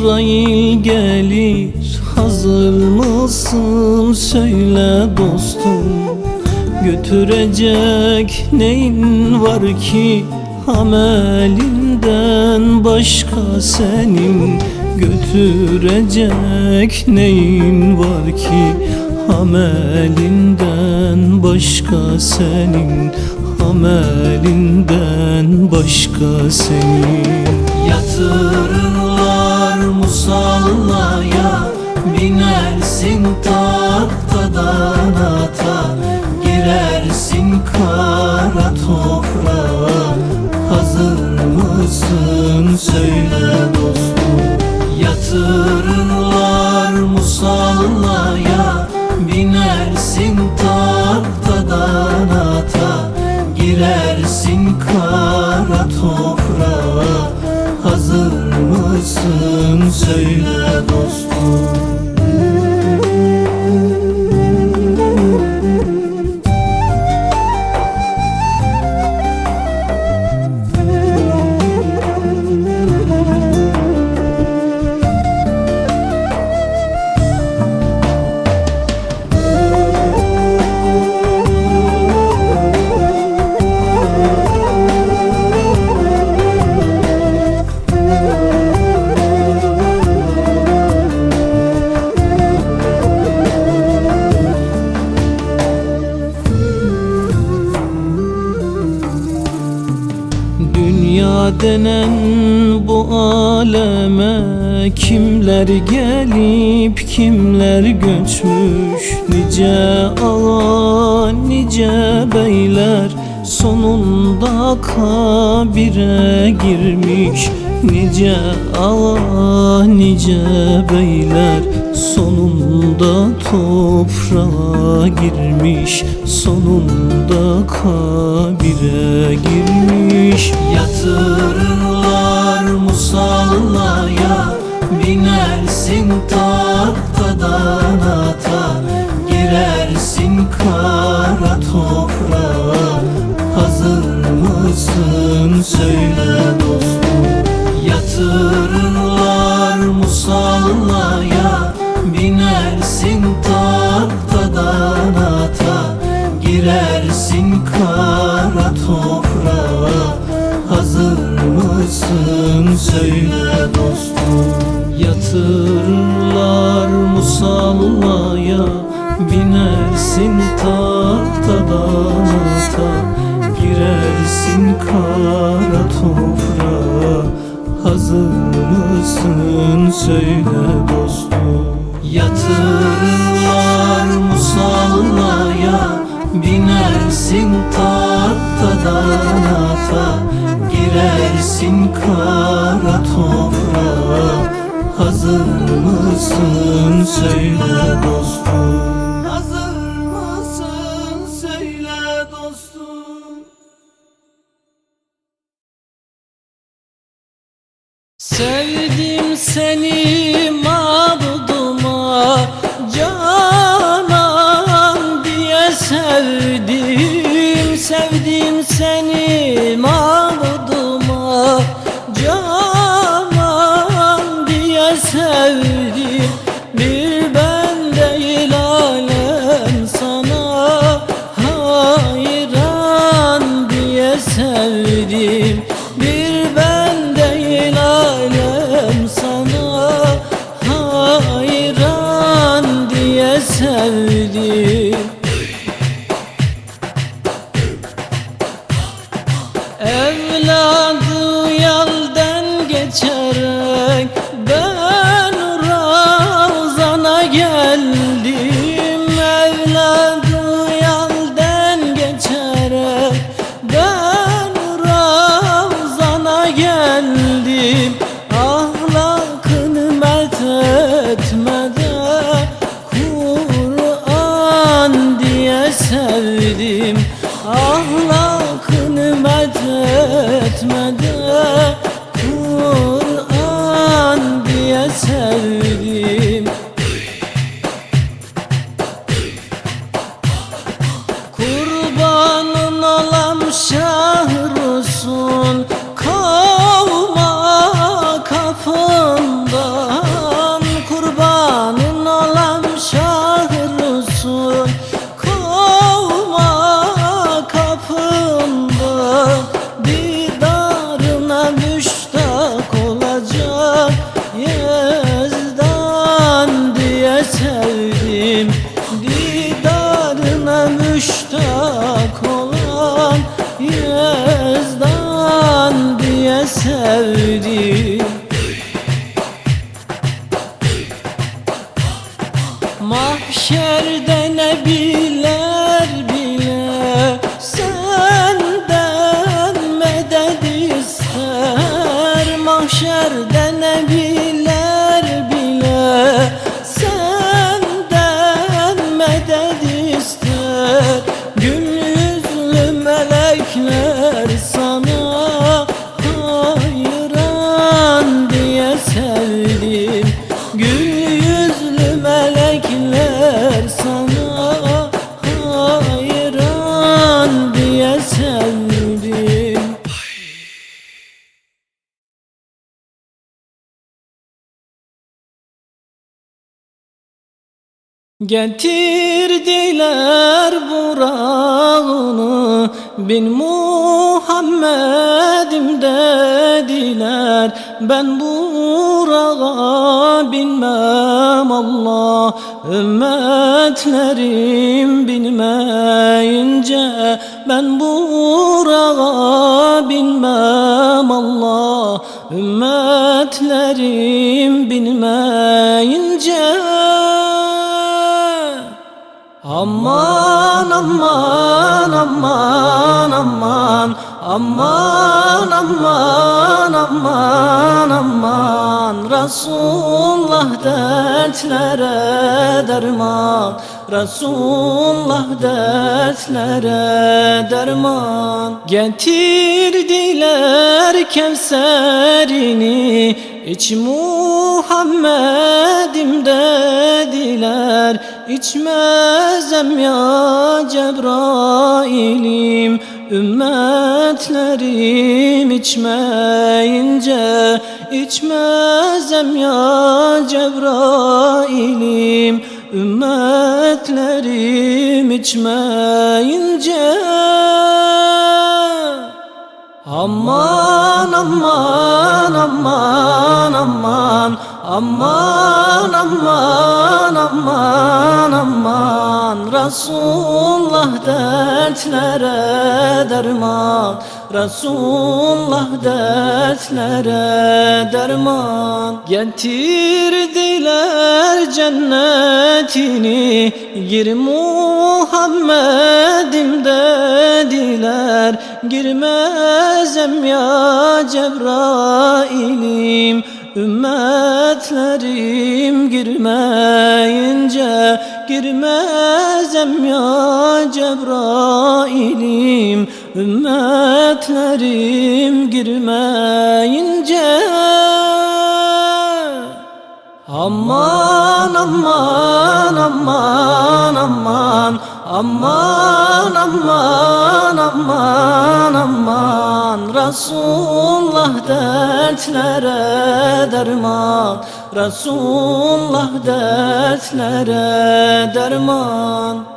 Azrail gelir. Hazır mısın? Söyle dostum. Götürecek neyin var ki? Amelinden başka senin. Götürecek neyin var ki? Amelinden başka senin. Amelinden başka senin. Yatırırlar musallaya Binersin tahtadan ata Girersin kara toprağa. Hazır mısın söyle dostum Yatırırlar musallaya Binersin tahtadan ata Girersin kara toprağa. Hazır mısın söyle dostum Dünya denen bu aleme Kimler gelip kimler göçmüş? Nice ağa nice beyler Sonunda kabire girmiş. Nice ağa nice beyler Sonunda toprağa girmiş Sonunda kabire girmiş. Yatırırlar musallaya Binersin tahtadan Girersin kara toprağa Hazır mısın? Söyle dostum. Yatırırlar musallaya Binersin tahtadan ata Girersin kara toprağa Hazır mısın? Söyle dostum. Yatırırlar musallaya Binersin tahtadan ata Girersin kara toprağa. Hazır mısın? Söyle dostum. Sevdim seni sevdim atmadı Getirdiler burağını Bin Muhammed'im dediler. Ben burağa binmem Allah Ümmetlerim bilmeyince Ben burağa binmem Allah Ümmetlerim bilmeyince Aman aman aman aman. Aman aman aman aman. Resulullah dertlere derman. Resulullah dertlere derman. Getirdiler Kevserini İç Muhammed'im dediler İçmezem ya Cebrail'im Ümmetlerim içmeyince içmezem ya Cebrail'im Ümmetlerim içmeyince. Aman aman aman aman Aman aman aman aman Resulullah dertlere derman. Resulullah dertlere derman. Getirdiler cennetini Gir Muhammed'im dediler Girmezem ya Cebrail'im Ümmetlerim girmeyince Girmezem ya Cebrail'im. Ümmetlerim girmeyince Aman aman aman aman Aman aman aman aman Resulullah dertlere derman. Resulullah dertlere derman